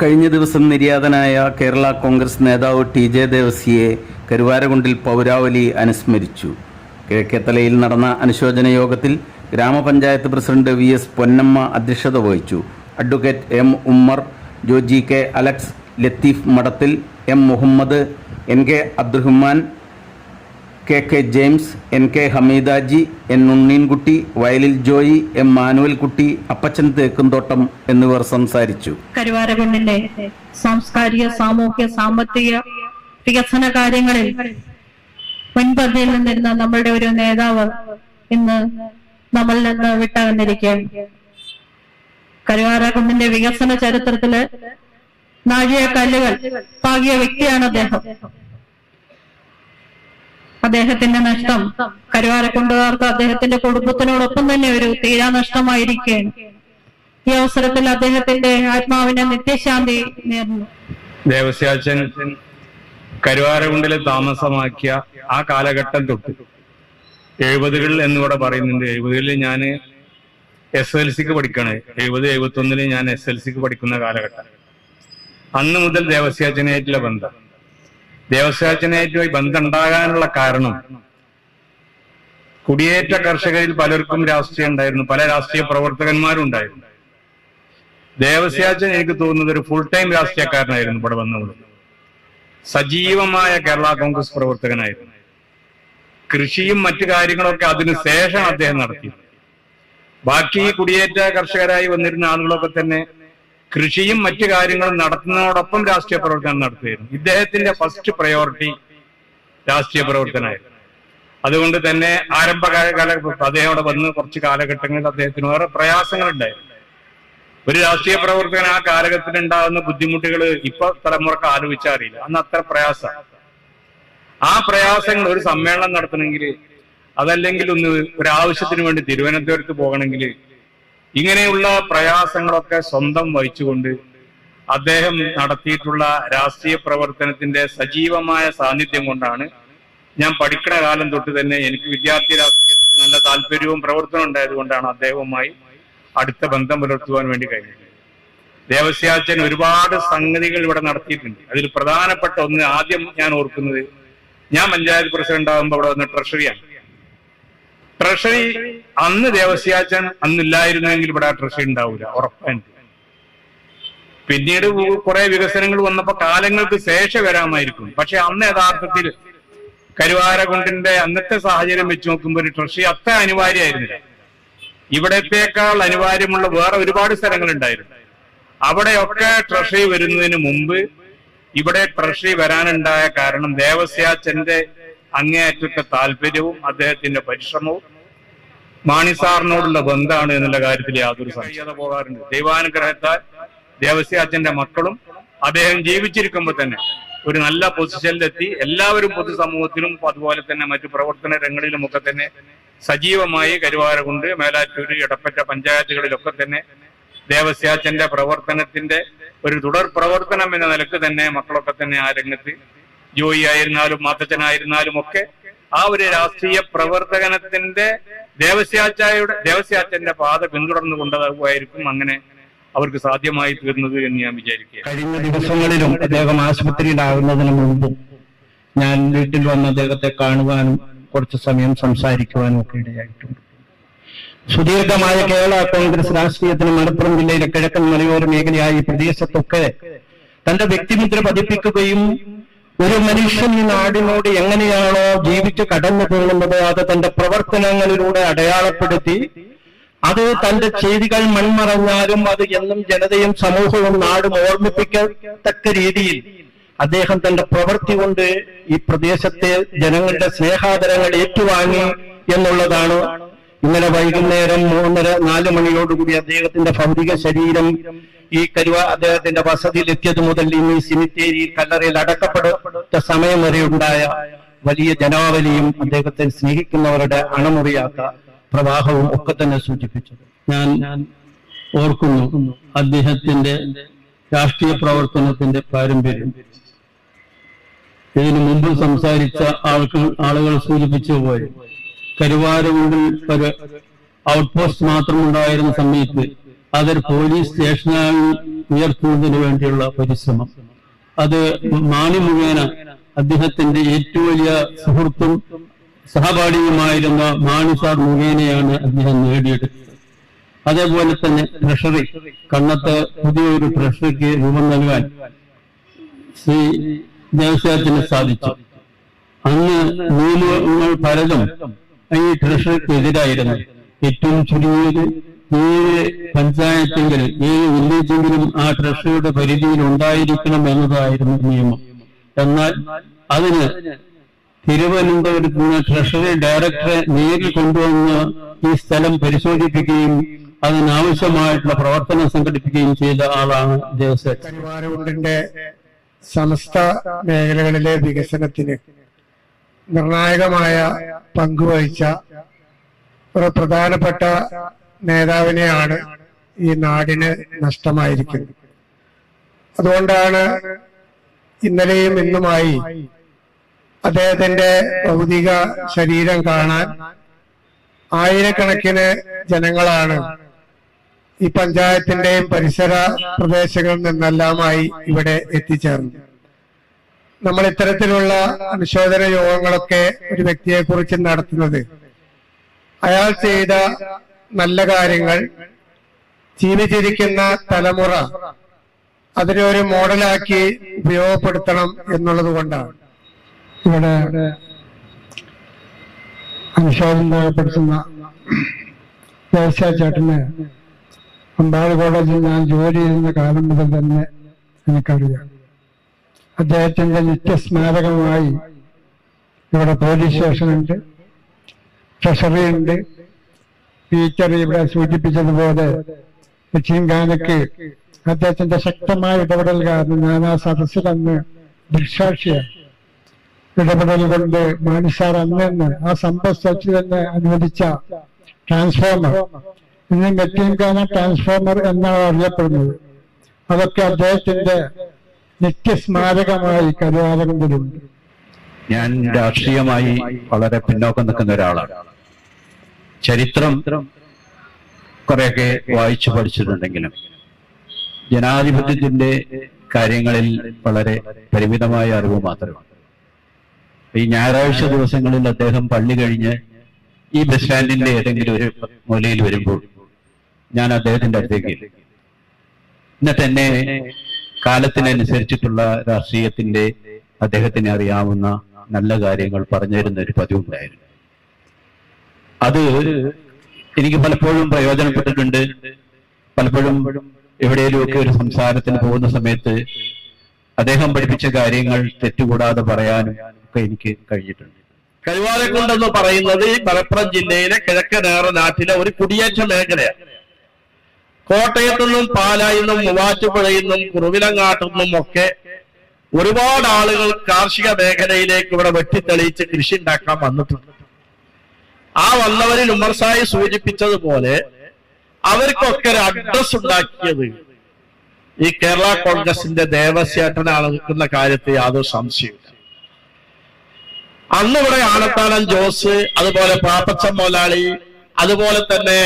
കഴിഞ്ഞ ദിവസം നിര്യാതനായ കേരള കോൺഗ്രസ് നേതാവ് ടി ജെ ദേവസിയെ കരുവാരകുണ്ടിൽ പൗരാവലി അനുസ്മരിച്ചു. കിഴക്കേത്തലയിൽ നടന്ന അനുശോചന യോഗത്തിൽ ഗ്രാമപഞ്ചായത്ത് പ്രസിഡന്റ് വി എസ് പൊന്നമ്മ അധ്യക്ഷത വഹിച്ചു. Advocate M Ummer Joji K Alex Latheef Madathil M Muhammad N K Abdurahman K K James N K Hameedaji N Unneenkutty Vayalil Joy M manual കുട്ടി അപ്പച്ചൻ തേക്കുംതോട്ടം എന്നിവർ സംസാരിച്ചു. കരുവാരകുണ്ടിന്റെ സാംസ്കാരിക സാമൂഹ്യ സാമ്പത്തിക വികസന കാര്യങ്ങളിൽ മുൻപന്തിയിൽ നിന്നിരുന്ന നമ്മളുടെ ഒരു നേതാവ് ഇന്ന് നമ്മളിൽ നിന്ന് വിട്ടകന്നിരിക്കുകയാണ്. കരുവാരകുണ്ടിന്റെ വികസന ചരിത്രത്തിൽ നാഴികക്കല്ലുകൾ പാകിയ വ്യക്തിയാണ് അദ്ദേഹം. അദ്ദേഹത്തിന്റെ നഷ്ടം. കരുവാരക്കുണ്ടുകാർക്ക് അദ്ദേഹത്തിന്റെ കുടുംബത്തിനോടൊപ്പം തന്നെ ഒരു തീരാ നഷ്ടമായിരിക്കുകയാണ്. ഈ അവസരത്തിൽ അദ്ദേഹത്തിന്റെ ആത്മാവിന് നിത്യശാന്തി നേർന്നു. ദേവസ്യാച്ചൻ കരുവാരകുണ്ടിൽ താമസമാക്കിയ ആ കാലഘട്ടം തൊട്ട് എഴുപതുകൾ എന്നിവിടെ പറയുന്നുണ്ട്. എഴുപതുകളിൽ ഞാൻ എസ് എൽ സിക്ക് പഠിക്കണേ. എഴുപത് എഴുപത്തി ഒന്നിൽ ഞാൻ എസ് എൽ സിക്ക് പഠിക്കുന്ന കാലഘട്ടം. അന്ന് മുതൽ ദേവസ്യാച്ചനായിട്ടുള്ള ബന്ധം. ദേവസ്യാച്ചനായിട്ടുമായി ബന്ധം ഉണ്ടാകാനുള്ള കാരണം. കുടിയേറ്റ കർഷകരിൽ പലർക്കും രാഷ്ട്രീയം ഉണ്ടായിരുന്നു. പല രാഷ്ട്രീയ പ്രവർത്തകന്മാരും ഉണ്ടായിരുന്നു. ദേവസ്യാച്ചൻ എനിക്ക് തോന്നുന്നത് ഒരു ഫുൾ ടൈം രാഷ്ട്രീയക്കാരനായിരുന്നു ഇവിടെ വന്നത് സജീവമായ കേരള കോൺഗ്രസ് പ്രവർത്തകനായിരുന്നു. കൃഷിയും മറ്റു കാര്യങ്ങളൊക്കെ അതിനു ശേഷം അദ്ദേഹം നടത്തി. ബാക്കി കുടിയേറ്റ കർഷകരായി വന്നിരുന്ന ആളുകളൊക്കെ തന്നെ കൃഷിയും മറ്റു കാര്യങ്ങളും നടത്തുന്നതോടൊപ്പം രാഷ്ട്രീയ പ്രവർത്തനം നടത്തുകയായിരുന്നു ഇദ്ദേഹത്തിന്റെ ഫസ്റ്റ് പ്രയോറിറ്റി രാഷ്ട്രീയ പ്രവർത്തനമായിരുന്നു. അതുകൊണ്ട് തന്നെ ആരംഭകാല കാല അദ്ദേഹം വന്ന് കുറച്ച് കാലഘട്ടങ്ങളിൽ അദ്ദേഹത്തിന് വേറെ പ്രയാസങ്ങളുണ്ടായിരുന്നു. ഒരു രാഷ്ട്രീയ പ്രവർത്തകൻ ആ കാലഘട്ടത്തിൽ ഉണ്ടാകുന്ന ബുദ്ധിമുട്ടുകൾ ഇപ്പൊ തലമുറയ്ക്ക് ആലോചിച്ചാൽ അറിയില്ല. അന്ന് അത്ര പ്രയാസ. ആ പ്രയാസങ്ങൾ ഒരു സമ്മേളനം നടത്തണമെങ്കിൽ അതല്ലെങ്കിൽ ഒന്ന് ഒരു ആവശ്യത്തിന് വേണ്ടി തിരുവനന്തപുരത്ത് പോകണമെങ്കിൽ ഇങ്ങനെയുള്ള പ്രയാസങ്ങളൊക്കെ സ്വന്തം വഹിച്ചുകൊണ്ട് അദ്ദേഹം നടത്തിയിട്ടുള്ള രാഷ്ട്രീയ പ്രവർത്തനത്തിന്റെ സജീവമായ സാന്നിധ്യം കൊണ്ടാണ് ഞാൻ പഠിക്കണ കാലം തൊട്ട് തന്നെ എനിക്ക് വിദ്യാർത്ഥി രാഷ്ട്രീയത്തിൽ നല്ല താല്പര്യവും പ്രവർത്തനം ഉണ്ടായതുകൊണ്ടാണ് അദ്ദേഹവുമായി അടുത്ത ബന്ധം പുലർത്തുവാൻ വേണ്ടി കഴിഞ്ഞത്. ദേവസ്യാച്ചൻ ഒരുപാട് സംഗതികൾ ഇവിടെ നടത്തിയിട്ടുണ്ട്. അതിൽ പ്രധാനപ്പെട്ട ഒന്ന് ആദ്യം ഞാൻ ഓർക്കുന്നത് ഞാൻ പഞ്ചായത്ത് പ്രസിഡന്റ് ആകുമ്പോൾ അവിടെ വന്ന ട്രഷറിയാണ് ട്രഷറി അന്ന് ദേവസ്യാച്ചൻ അന്നില്ലായിരുന്നെങ്കിൽ ഇവിടെ ആ ട്രഷറി ഉണ്ടാവില്ല ഉറപ്പായിട്ട് പിന്നീട് കുറെ വികസനങ്ങൾ വന്നപ്പോ കാലങ്ങൾക്ക് ശേഷം വരാമായിരിക്കും. പക്ഷെ അന്ന് യഥാർത്ഥത്തിൽ കരുവാരകുണ്ടിന്റെ അന്നത്തെ സാഹചര്യം വെച്ച് നോക്കുമ്പോൾ ഒരു ട്രഷറി അത്ര അനിവാര്യമായിരുന്നില്ല. ഇവിടത്തേക്കാൾ അനിവാര്യമുള്ള വേറെ ഒരുപാട് സ്ഥലങ്ങൾ ഉണ്ടായിരുന്നു. അവിടെയൊക്കെ ട്രഷറി വരുന്നതിന് മുമ്പ് ഇവിടെ ട്രഷറി വരാനുണ്ടായ കാരണം ദേവസ്യാച്ചന്റെ അങ്ങേയറ്റത്തെ താല്പര്യവും അദ്ദേഹത്തിന്റെ പരിശ്രമവും മാണി സാറിനോടുള്ള ബന്ധമാണ് എന്നുള്ള കാര്യത്തിൽ യാതൊരു സംശയത പോകാറുണ്ട്. ദൈവാനുഗ്രഹത്താൽ ദേവസ്യാച്ചന്റെ മക്കളും അദ്ദേഹം ജീവിച്ചിരിക്കുമ്പോൾ തന്നെ ഒരു നല്ല പൊസിഷനിലെത്തി എല്ലാവരും പൊതുസമൂഹത്തിലും അതുപോലെ തന്നെ മറ്റു പ്രവർത്തന രംഗങ്ങളിലുമൊക്കെ തന്നെ സജീവമായി കരുവാരകുണ്ട് മേലാറ്റൂര് ഇടപ്പറ്റ പഞ്ചായത്തുകളിലൊക്കെ തന്നെ ദേവസ്യാച്ചന്റെ പ്രവർത്തനത്തിന്റെ ഒരു തുടർ പ്രവർത്തനം എന്ന നിലയ്ക്ക് തന്നെ മക്കളൊക്കെ തന്നെ ആ രംഗത്ത് ജോയി ആയിരുന്നാലും മാത്തച്ഛനായിരുന്നാലും ഒക്കെ ആ ഒരു രാഷ്ട്രീയ പ്രവർത്തകനത്തിന്റെ ദേവസ്യാച്ചായുടെ ദേവസ്യാച്ചന്റെ പാത പിന്തുടർന്നു കൊണ്ടതാകുമായിരിക്കും അങ്ങനെ അവർക്ക് സാധ്യമായി തീർന്നത് എന്ന് ഞാൻ വിചാരിക്കുക. കഴിഞ്ഞ ദിവസങ്ങളിലും അദ്ദേഹം ആശുപത്രിയിലാകുന്നതിന് മുമ്പ് ഞാൻ വീട്ടിൽ വന്ന് അദ്ദേഹത്തെ കാണുവാനും കുറച്ച് സമയം സംസാരിക്കുവാനും ഒക്കെ ഇടയായിട്ടുണ്ട്. സുദീർഘമായ കേരള കോൺഗ്രസ് രാഷ്ട്രീയത്തിന് മലപ്പുറം ജില്ലയിലെ കിഴക്കൻ മലയോര മേഖലയായ ഈ പ്രദേശത്തൊക്കെ തന്റെ വ്യക്തിമുദ്ര പതിപ്പിക്കുകയും ഒരു മനുഷ്യൻ ഈ നാടിനോട് എങ്ങനെയാണോ ജീവിച്ച് കടന്നു പോകുന്നത് അത് തന്റെ പ്രവർത്തനങ്ങളിലൂടെ അടയാളപ്പെടുത്തി അത് തന്റെ ചെയ്തികൾ മൺമറഞ്ഞാലും അത് എന്നും ജനതയും സമൂഹവും നാടും ഓർമ്മിപ്പിക്കത്തക്ക രീതിയിൽ അദ്ദേഹം തന്റെ പ്രവൃത്തി കൊണ്ട് ഈ പ്രദേശത്തെ ജനങ്ങളുടെ സ്നേഹാദരങ്ങൾ ഏറ്റുവാങ്ങി എന്നുള്ളതാണ് ഇന്നലെ വൈകുന്നേരം മൂന്നര നാല് മണിയോടുകൂടി അദ്ദേഹത്തിന്റെ ഭൗതിക ശരീരം ഈ കരുവ അദ്ദേഹത്തിന്റെ വസതിയിൽ എത്തിയത് മുതൽ ഇന്ന് ഈ സിമിത്തേരിയിൽ കല്ലറയിൽ അടക്കപ്പെട്ട സമയം വരെ ഉണ്ടായ വലിയ ജനാവലിയും അദ്ദേഹത്തെ സ്നേഹിക്കുന്നവരുടെ അണമുറിയാത്ത പ്രവാഹവും ഒക്കെ തന്നെ സൂചിപ്പിച്ചത്. ഞാൻ ഓർക്കുന്നു അദ്ദേഹത്തിന്റെ രാഷ്ട്രീയ പ്രവർത്തനത്തിന്റെ പാരമ്പര്യം. ഇതിനു മുമ്പ് സംസാരിച്ച ആൾക്ക് ആളുകൾ സൂചിപ്പിച്ചതുപോലെ കരുവാരകുണ്ടിൽ ഒരു ഔട്ട് പോസ്റ്റ് മാത്രം ഉണ്ടായിരുന്ന സമയത്ത് അതൊരു പോലീസ് സ്റ്റേഷനായി ഉയർത്തുന്നതിന് വേണ്ടിയുള്ള പരിശ്രമം. അത് മാണി മുഖേന അദ്ദേഹത്തിന്റെ ഏറ്റവും വലിയ സുഹൃത്തും സഹപാഠിയുമായിരുന്ന മാണി സാർ മുഖേനയാണ് അദ്ദേഹം നേടിയെടുത്തത്. അതേപോലെ തന്നെ ട്രഷറി കണ്ണത്ത് പുതിയൊരു ട്രഷറിക്ക് രൂപം നൽകാൻ ശ്രീ ദേവസ്വത്തിന് സാധിച്ചു. അന്ന് നിയമങ്ങൾ പലതും ഈ ട്രഷറിക്കെതിരായിരുന്നു ഏറ്റവും ചുരുങ്ങിയത് ഏഴ് പഞ്ചായത്തെങ്കിലും ഏഴ് വില്ലേജെങ്കിലും ആ ട്രഷറിയുടെ പരിധിയിൽ ഉണ്ടായിരിക്കണം എന്നതായിരുന്നു നിയമം. എന്നാൽ അതിന് തിരുവനന്തപുരത്ത് നിന്ന് ട്രഷറി ഡയറക്ടറെ നേരിൽ കൊണ്ടുവന്ന് ഈ സ്ഥലം പരിശോധിപ്പിക്കുകയും അതിനാവശ്യമായിട്ടുള്ള പ്രവർത്തനം സംഘടിപ്പിക്കുകയും ചെയ്ത ആളാണ് ദേവസ്വം സമസ്ത മേഖലകളിലെ വികസനത്തിന് നിർണായകമായ പങ്കുവഹിച്ച ഒരു പ്രധാനപ്പെട്ട നേതാവിനെയാണ് ഈ നാടിന് നഷ്ടമായിരിക്കുന്നത്. അതുകൊണ്ടാണ് ഇന്നലെയും ഇന്നുമായി അദ്ദേഹത്തിന്റെ ഭൗതിക ശരീരം കാണാൻ ആയിരക്കണക്കിന് ജനങ്ങളാണ് ഈ പഞ്ചായത്തിന്റെയും പരിസര പ്രദേശങ്ങളിൽ നിന്നെല്ലാമായി ഇവിടെ എത്തിച്ചേർന്നു നമ്മൾ ഇത്തരത്തിലുള്ള അനുശോചന യോഗങ്ങളൊക്കെ ഒരു വ്യക്തിയെ കുറിച്ച് നടത്തുന്നത്. അയാൾ ചെയ്ത നല്ല കാര്യങ്ങൾ ജീവിച്ചിരിക്കുന്ന തലമുറ അതിനെ ഒരു മോഡലാക്കി ഉപയോഗപ്പെടുത്തണം എന്നുള്ളത് കൊണ്ടാണ്. ഇവിടെ അനുശോചനം രേഖപ്പെടുത്തുന്ന ദേശീയ ചേട്ടന് അമ്പാട് കോളേജിൽ ഞാൻ ജോലി ചെയ്യുന്ന കാലം മുതൽ തന്നെ എനിക്കറിയാം. അദ്ദേഹത്തിന്റെ നിത്യസ്മാരകമായി ഇവിടെ പോലീസ് സ്റ്റേഷനുണ്ട് ട്രഷറി ഉണ്ട്. ടീച്ചർ ഇവിടെ സൂചിപ്പിച്ചതുപോലെ ലക്ഷ്മിഖാനക്ക് അദ്ദേഹത്തിന്റെ ശക്തമായ ഇടപെടൽ കാരണം ഞാൻ ആ സദസ്സിൽ അന്ന് ദൃക്സാക്ഷിയാണ് ഇടപെടൽ കൊണ്ട് മാനിസാർ അന്ന് ആ സമ്പത്ത് സച്ച് തന്നെ അനുവദിച്ച ട്രാൻസ്ഫോമർ ഇന്ന് നെറ്റിൻകാന ട്രാൻസ്ഫോമർ എന്നാണ് അറിയപ്പെടുന്നത്. അതൊക്കെ അദ്ദേഹത്തിന്റെ നിത്യസ്മാരകമായി കരുവാരകത്തിലുണ്ട് ഞാൻ രാഷ്ട്രീയമായി വളരെ പിന്നോക്കം നിൽക്കുന്ന ഒരാളാണ് ചരിത്രം കുറെയൊക്കെ വായിച്ചു പഠിച്ചിട്ടുണ്ടെങ്കിലും ജനാധിപത്യത്തിന്റെ കാര്യങ്ങളിൽ വളരെ പരിമിതമായ അറിവ് മാത്രമാണ് ഈ ഞായറാഴ്ച ദിവസങ്ങളിൽ അദ്ദേഹം പള്ളി കഴിഞ്ഞ് ഈ ബസ് സ്റ്റാൻഡിന്റെ ഏതെങ്കിലും ഒരു മൂലയിൽ വരുമ്പോൾ ഞാൻ അദ്ദേഹത്തിന്റെ അടുത്തേക്ക്. എന്നിട്ട് എന്നെ കാലത്തിനനുസരിച്ചിട്ടുള്ള രാഷ്ട്രീയത്തിന്റെ അദ്ദേഹത്തിന് അറിയാവുന്ന നല്ല കാര്യങ്ങൾ പറഞ്ഞു തരുന്ന ഒരു പതിവുണ്ടായിരുന്നു. അത് എനിക്ക് പലപ്പോഴും പ്രയോജനപ്പെട്ടിട്ടുണ്ട്. പലപ്പോഴും എവിടെയെങ്കിലുമൊക്കെ ഒരു സംസാരത്തിന് പോകുന്ന സമയത്ത് അദ്ദേഹം പഠിപ്പിച്ച കാര്യങ്ങൾ തെറ്റുകൂടാതെ പറയാനും ഒക്കെ എനിക്ക് കഴിഞ്ഞിട്ടുണ്ട്. കരുവാരക്കുണ്ടെന്ന് പറയുന്നത് മലപ്പുറം ജില്ലയിലെ കിഴക്കനേറ നാട്ടിലെ ഒരു കുടിയേറ്റ മേഖലയാണ്. കോട്ടയത്തു നിന്നും പാലായിൽ നിന്നും മൂവാറ്റുപുഴയിൽ നിന്നും കുറുവിലങ്ങാട്ടു നിന്നും ഒക്കെ ഒരുപാട് ആളുകൾ കാർഷിക മേഖലയിലേക്ക് ഇവിടെ വെട്ടിത്തെളിയിച്ച് കൃഷി ഉണ്ടാക്കാൻ വന്നിട്ടുണ്ട്. ആ വന്നവരിൽ ഉമർസായി സൂചിപ്പിച്ചതുപോലെ അവർക്കൊക്കെ ഒരു അഡ്രസ് ഉണ്ടാക്കിയത് ഈ കേരള കോൺഗ്രസിന്റെ ദേവസ്യേട്ടനാണ് നിൽക്കുന്ന കാര്യത്തിൽ യാതൊരു സംശയമില്ല അന്നിവിടെ ആനത്താനം ജോസ് അതുപോലെ പാപ്പച്ചൻ മൊലാളി അതുപോലെ തന്നെ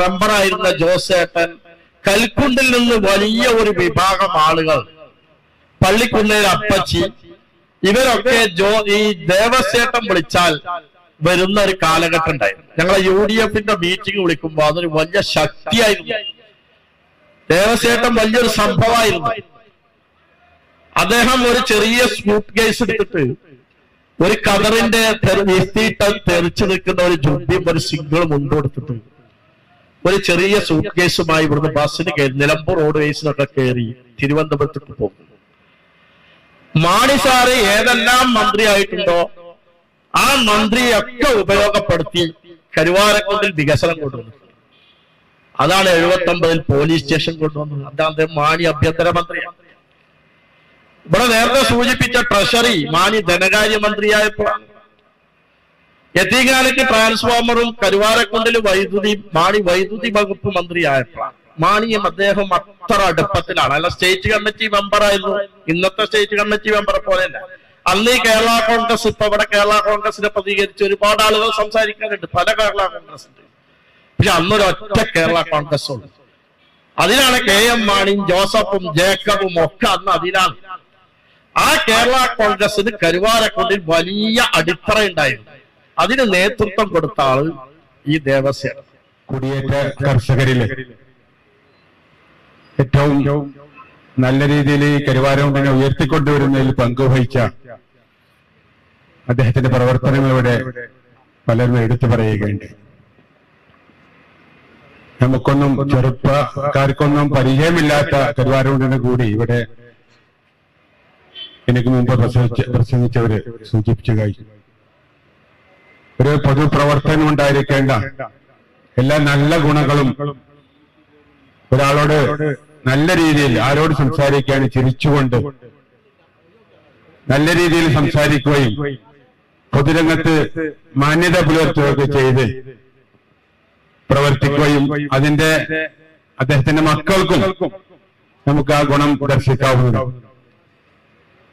മെമ്പറായിരുന്ന ജോസേട്ടൻ കൽക്കുണ്ടിൽ നിന്ന് വലിയ ഒരു വിഭാഗം ആളുകൾ. പള്ളിക്കുണ്ടയിൽ അപ്പച്ചി. ഇവരൊക്കെ ജോ ഈ ദേവസ്വേട്ടം വിളിച്ചാൽ വരുന്ന ഒരു കാലഘട്ടം ഉണ്ടായിരുന്നു ഞങ്ങളെ യു ഡി എഫിന്റെ മീറ്റിംഗ് വിളിക്കുമ്പോൾ അതൊരു വലിയ ശക്തിയായിരുന്നു. ദേവസ്വേട്ടം വലിയൊരു സംഭവമായിരുന്നു. അദ്ദേഹം ഒരു ചെറിയ സ്കൂപ്പ് കേസ് എടുത്തിട്ട് ഒരു കവറിന്റെ വിസ്തീട്ട തെറിച്ചു നിൽക്കുന്ന ഒരു ജുബിയും ഒരു സിംഗിളും കൊണ്ടുകൊടുത്തിട്ട് ഒരു ചെറിയ സൂട്ട് കേസുമായി ഇവിടുന്ന് ബസ്സിന് കയറി നിലമ്പൂർ റോഡ് വേസിനൊക്കെ കയറി തിരുവനന്തപുരത്തേക്ക് പോകും. മാണി സാറ് ഏതെല്ലാം മന്ത്രിയായിട്ടുണ്ടോ ആ മന്ത്രിയൊക്കെ ഉപയോഗപ്പെടുത്തി കരുവാരക്കുണ്ടിൽ വികസനം കൊണ്ടുവന്നു. അതാണ് എഴുപത്തി ഒമ്പതിൽ പോലീസ് സ്റ്റേഷൻ കൊണ്ടുവന്നത്. അതാണ് മാണി ആഭ്യന്തര മന്ത്രിയാണ് ഇവിടെ നേരത്തെ സൂചിപ്പിച്ച ട്രഷറി മാണി ധനകാര്യമന്ത്രിയായപ്പോഴാണ് എത്തിക്കാലയ്ക്ക് ട്രാൻസ്ഫോമറും കരുവാരക്കുണ്ടിൽ വൈദ്യുതി മാണി വൈദ്യുതി വകുപ്പ് മന്ത്രിയായപ്പോഴാണ് മാണിയും അദ്ദേഹം അത്ര അടുപ്പത്തിലാണ്. അല്ല സ്റ്റേറ്റ് കമ്മിറ്റി മെമ്പറായിരുന്നു ഇന്നത്തെ സ്റ്റേറ്റ് കമ്മിറ്റി മെമ്പറെ പോലെയല്ല. അന്ന് ഈ കേരള കോൺഗ്രസ് ഇപ്പൊ ഇവിടെ കേരള കോൺഗ്രസിനെ പ്രതികരിച്ച് ഒരുപാട് ആളുകൾ സംസാരിക്കാനുണ്ട്. പല കേരള കോൺഗ്രസിന്റെ പക്ഷെ അന്നൊരൊറ്റ കേരള കോൺഗ്രസ് ഉള്ളു. അതിനാണ് കെ എം മാണിയും ജോസഫും ജേക്കബും ഒക്കെ അന്ന് അതിലാണ്. ആ കേരള കോൺഗ്രസിന് കരുവാരക്കുണ്ടിൽ വലിയ അടിത്തറ ഉണ്ടായിരുന്നു അതിന് നേതൃത്വം കൊടുത്ത ആൾ ഈ ദേവസ്യാണ് കുടിയേറ്റ കർഷകരിൽ ഏറ്റവും നല്ല രീതിയിൽ ഈ കരുവാരക്കുണ്ടിനെ ഉയർത്തിക്കൊണ്ടുവരുന്നതിൽ പങ്കുവഹിച്ച അദ്ദേഹത്തിന്റെ പ്രവർത്തനങ്ങൾ ഇവിടെ പലരും എടുത്തു പറയുകയുണ്ട്. നമുക്കൊന്നും ചെറുപ്പക്കാർക്കൊന്നും പരിചയമില്ലാത്ത കരുവാരക്കുണ്ടിനെ കൂടി ഇവിടെ എനിക്ക് മുമ്പ് പ്രസംഗിച്ച പ്രസംഗിച്ചവര് സൂചിപ്പിച്ചു കഴിഞ്ഞു ഒരു പൊതുപ്രവർത്തനം ഉണ്ടായിരിക്കേണ്ട എല്ലാ നല്ല ഗുണങ്ങളും ഒരാളോട് നല്ല രീതിയിൽ ആരോട് സംസാരിക്കാൻ ചിരിച്ചുകൊണ്ട് നല്ല രീതിയിൽ സംസാരിക്കുകയും പൊതുരംഗത്ത് മാന്യത പുലർത്തുകയൊക്കെ ചെയ്ത് പ്രവർത്തിക്കുകയും അതിന്റെ അദ്ദേഹത്തിന്റെ മക്കൾക്കും നമുക്ക് ആ ഗുണം ദർശിക്കാവുന്നതാണ്.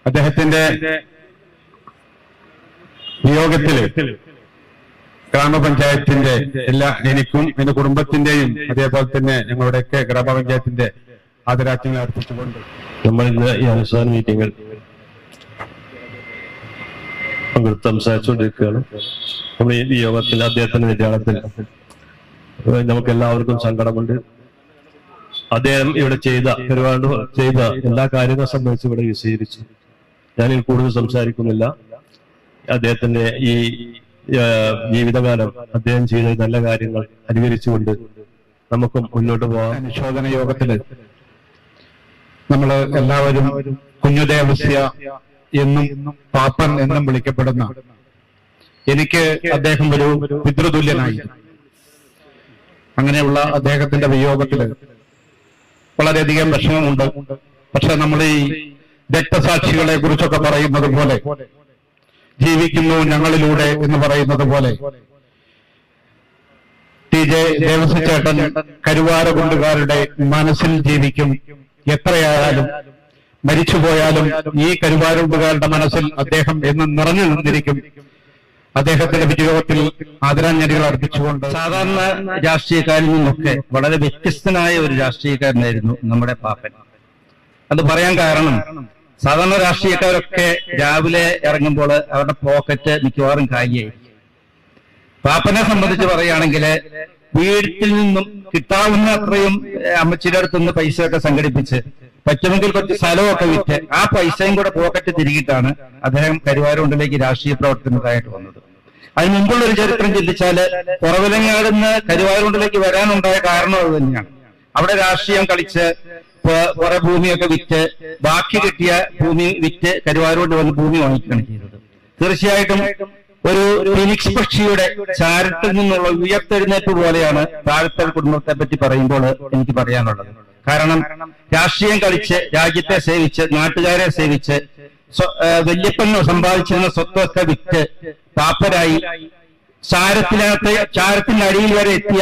അദ്ദേഹത്തിന്റെ നിയോഗത്തിൽ ഗ്രാമപഞ്ചായത്തിന്റെ എല്ലാ എനിക്കും എന്റെ കുടുംബത്തിന്റെയും അതേപോലെ തന്നെ ഞങ്ങളുടെയൊക്കെ ഗ്രാമപഞ്ചായത്തിന്റെ ആദരാജ്യങ്ങൾ അർപ്പിച്ചുകൊണ്ട് നമ്മൾ ഇന്ന് ഈ അവസാന മീറ്റിംഗിൽ പങ്കെടുത്ത് സംസാരിച്ചുകൊണ്ടിരിക്കുകയാണ്. നമ്മൾ ഈ യോഗത്തിൽ അദ്ദേഹത്തിന്റെ നിര്യാണത്തിൽ നമുക്ക് എല്ലാവർക്കും സങ്കടമുണ്ട്. അദ്ദേഹം ഇവിടെ ചെയ്ത ഒരുപാട് ചെയ്ത എല്ലാ കാര്യങ്ങളെ സംബന്ധിച്ച് ഇവിടെ വിശദീകരിച്ചു. ഞാനിൽ കൂടുതൽ സംസാരിക്കുന്നില്ല. അദ്ദേഹത്തിന്റെ ഈ ജീവിതകാലം അദ്ദേഹം ചെയ്ത നല്ല കാര്യങ്ങൾ അനുകരിച്ചുകൊണ്ട് നമുക്കും മുന്നോട്ട് പോകാം. അനുശോചന യോഗത്തിൽ നമ്മൾ എല്ലാവരും കുഞ്ഞുദേവസ്യ എന്നും പാപ്പൻ എന്നും വിളിക്കപ്പെടുന്ന എനിക്ക് അദ്ദേഹം ഒരു പിതൃതുല്യനായി. അങ്ങനെയുള്ള അദ്ദേഹത്തിന്റെ വിയോഗത്തിൽ വളരെയധികം വിഷമമുണ്ട്. പക്ഷെ നമ്മൾ ഈ രക്തസാക്ഷികളെ കുറിച്ചൊക്കെ പറയുന്നത് പോലെ. ജീവിക്കുന്നു ഞങ്ങളിലൂടെ എന്ന് പറയുന്നത് പോലെ. ടി ജെ ദേവസ്വേട്ടൻ കരുവാരകുണ്ടുകാരുടെ മനസ്സിൽ ജീവിക്കും. എത്രയായാലും മരിച്ചുപോയാലും ഈ കരുവാരകുണ്ടുകാരുടെ മനസ്സിൽ അദ്ദേഹം എന്നും നിറഞ്ഞു നിന്നിരിക്കും. അദ്ദേഹത്തിന്റെ വിജയത്തിൽ ആദരാഞ്ജലികൾ അർപ്പിച്ചുകൊണ്ട് സാധാരണ രാഷ്ട്രീയക്കാരിൽ നിന്നൊക്കെ വളരെ വ്യത്യസ്തനായ ഒരു രാഷ്ട്രീയക്കാരനായിരുന്നു നമ്മുടെ പാപ്പൻ. അത് പറയാൻ കാരണം സാധാരണ രാഷ്ട്രീയക്കാരൊക്കെ രാവിലെ ഇറങ്ങുമ്പോൾ അവരുടെ പോക്കറ്റ് മിക്കവാറും കാലിയായിരിക്കും പാപ്പനെ സംബന്ധിച്ച് പറയുകയാണെങ്കിൽ വീട്ടിൽ നിന്നും കിട്ടാവുന്ന അത്രയും അമ്മച്ചിയുടെ അടുത്ത് നിന്ന് പൈസ ഒക്കെ സംഘടിപ്പിച്ച് പറ്റുമെങ്കിൽ കുറച്ച് സ്ഥലമൊക്കെ വിറ്റ് ആ പൈസയും കൂടെ പോക്കറ്റ് തിരികിട്ടാണ് അദ്ദേഹം കരുവാരുണ്ടിലേക്ക് രാഷ്ട്രീയ പ്രവർത്തനത്തിനായിട്ട് വന്നത്. അതിന് മുമ്പുള്ള ഒരു ചരിത്രം ചിന്തിച്ചാൽ കുറവിലങ്ങാട് നിന്ന് കരുവാരുണ്ടിലേക്ക് വരാനുണ്ടായ കാരണം അത് തന്നെയാണ്. അവിടെ രാഷ്ട്രീയം കളിച്ച് കുറെ ഭൂമിയൊക്കെ വിറ്റ് ബാക്കി കിട്ടിയ ഭൂമി വിറ്റ് കരുവാരോട് വന്ന് ഭൂമി വാങ്ങിക്കുകയാണ് ചെയ്തത്. തീർച്ചയായിട്ടും ഒരു ഫിനിക്സ് പക്ഷിയുടെ ചാരത്തിൽ നിന്നുള്ള ഉയർത്തെഴുന്നേറ്റ് പോലെയാണ് താഴ്ത്തൽ കുടുംബത്തെ പറ്റി പറയുമ്പോൾ എനിക്ക് പറയാനുള്ളത്. കാരണം രാഷ്ട്രീയം കളിച്ച് രാജ്യത്തെ സേവിച്ച് നാട്ടുകാരെ സേവിച്ച് വല്യപ്പൻ സമ്പാദിച്ചിരുന്ന സ്വത്തൊക്കെ വിറ്റ് പാപ്പരായി ചാരത്തിനകത്ത് ചാരത്തിന്റെ അടിയിൽ വരെ എത്തിയ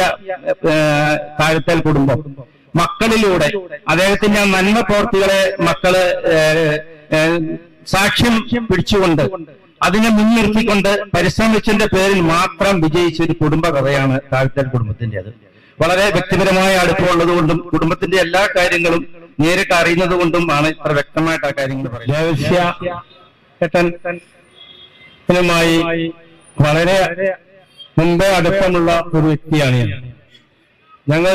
താഴ്ത്തൽ കുടുംബം. മക്കളിലൂടെ. അദ്ദേഹത്തിന്റെ നന്മ പ്രവർത്തികളെ മക്കൾ സാക്ഷ്യം പിടിച്ചുകൊണ്ട് അതിനെ മുൻനിർത്തിക്കൊണ്ട് പരിശ്രമിച്ചതിന്റെ പേരിൽ മാത്രം വിജയിച്ച ഒരു കുടുംബ കഥയാണ് താഴ്ത്തൽ കുടുംബത്തിന്റേത് വളരെ വ്യക്തിപരമായ അടുപ്പമുള്ളത് കൊണ്ടും കുടുംബത്തിന്റെ എല്ലാ കാര്യങ്ങളും നേരിട്ട് അറിയുന്നത് കൊണ്ടും ആണ് ഇത്ര വ്യക്തമായിട്ട് ആ കാര്യങ്ങൾ പറയുന്നത്. വളരെ മുമ്പേ അടുപ്പമുള്ള ഒരു വ്യക്തിയാണ് ഞങ്ങൾ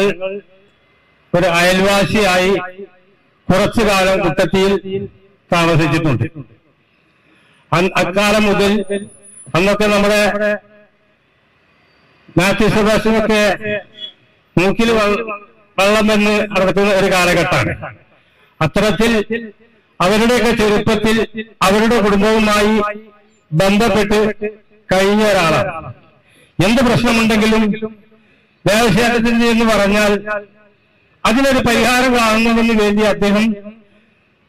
ഒരു അയൽവാസിയായി കുറച്ചു കാലം കുട്ടത്തിയിൽ താമസിച്ചിട്ടുണ്ട്. അക്കാലം മുതൽ അന്നൊക്കെ നമ്മുടെ മാത്യു സുഭാഷിനൊക്കെ മൂക്കിൽ വള്ളം വന്ന് നടക്കുന്ന ഒരു കാലഘട്ടമാണ്. അത്തരത്തിൽ അവരുടെയൊക്കെ ചെറുപ്പത്തിൽ അവരുടെ കുടുംബവുമായി ബന്ധപ്പെട്ട് കഴിഞ്ഞ ഒരാളാണ്. എന്ത് പ്രശ്നമുണ്ടെങ്കിലും ദേവസ്വത്തിൽ എന്ന് പറഞ്ഞാൽ അതിനൊരു പരിഹാരം കാണുന്നതിന് വേണ്ടി അദ്ദേഹം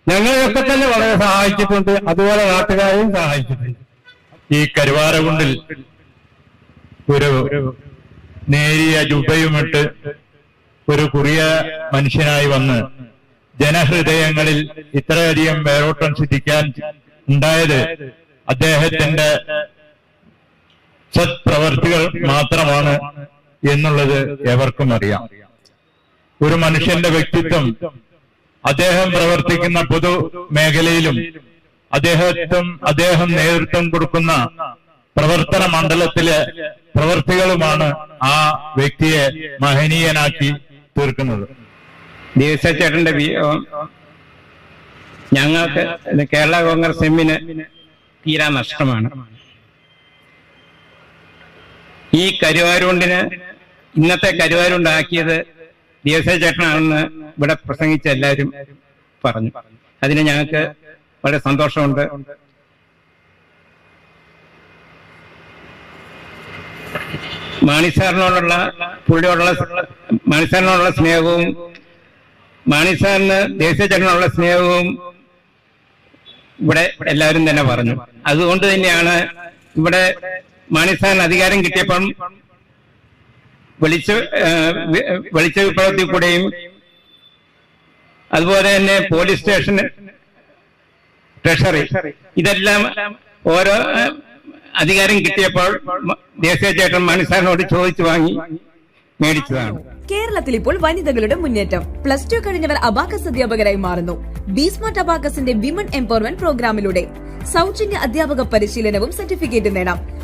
ഞങ്ങളെയൊക്കെ തന്നെ വളരെ സഹായിച്ചിട്ടുണ്ട്. അതുപോലെ നാട്ടുകാരെയും സഹായിച്ചിട്ടുണ്ട്. ഈ കരുവാരകുണ്ടിൽ ഒരു നേരിയ ജുബയുമിട്ട് ഒരു കുറിയ മനുഷ്യനായി വന്ന് ജനഹൃദയങ്ങളിൽ ഇത്രയധികം വേരോട്ടം സിദ്ധിക്കാൻ ഉണ്ടായത് അദ്ദേഹത്തിന്റെ സത്പ്രവർത്തികൾ മാത്രമാണ് എന്നുള്ളത് എവർക്കും അറിയാം. ഒരു മനുഷ്യന്റെ വ്യക്തിത്വം. അദ്ദേഹം പ്രവർത്തിക്കുന്ന പൊതു മേഖലയിലും അദ്ദേഹത്തും അദ്ദേഹം നേതൃത്വം കൊടുക്കുന്ന പ്രവർത്തന മണ്ഡലത്തിലെ പ്രവർത്തികളുമാണ് ആ വ്യക്തിയെ മഹനീയനാക്കി തീർക്കുന്നത്. ദിവസേട്ടന്റെ ഞങ്ങൾക്ക് കേരള കോൺഗ്രസ് എമ്മിന് തീരാ നഷ്ടമാണ്. ഈ കരുവാരുണ്ടിന് ഇന്നത്തെ കരുവാരുണ്ടാക്കിയത് ചേട്ടനാണെന്ന് ഇവിടെ പ്രസംഗിച്ച എല്ലാവരും പറഞ്ഞു. അതിന് ഞങ്ങൾക്ക് വളരെ സന്തോഷമുണ്ട്. മാണി സാറിനോടുള്ള പുള്ളിയോടുള്ള മാണി സാറിനോടുള്ള സ്നേഹവും മാണി സാറിന് ദേശീയ ചേട്ടനോടുള്ള സ്നേഹവും ഇവിടെ എല്ലാവരും തന്നെ പറഞ്ഞു. അതുകൊണ്ട് തന്നെയാണ് ഇവിടെ മാണി സാറിന് അധികാരം കിട്ടിയപ്പം വെളിച്ച വെളിച്ച വിപ്ലവത്തിൽ കൂടെയും. അതുപോലെ തന്നെ പോലീസ് സ്റ്റേഷൻ ട്രഷറി. ഇതെല്ലാം ഓരോ അധികാരം കിട്ടിയപ്പോൾ ദേശീയ ചേട്ടൻ മണിസാറിനോട് ചോദിച്ചു വാങ്ങി മേടിച്ചതാണ്. കേരളത്തിൽ ഇപ്പോൾ വനിതകളുടെ മുന്നേറ്റം. പ്ലസ് ടു കഴിഞ്ഞവർ അബാക്കസ് അധ്യാപകരായി മാറുന്നു. ബീസ്മാർട്ട് അബാക്കസിന്റെ വിമൺ എംപവർമെന്റ് പ്രോഗ്രാമിലൂടെ സൗജന്യ അധ്യാപക പരിശീലനവും സർട്ടിഫിക്കറ്റ് നേടാം.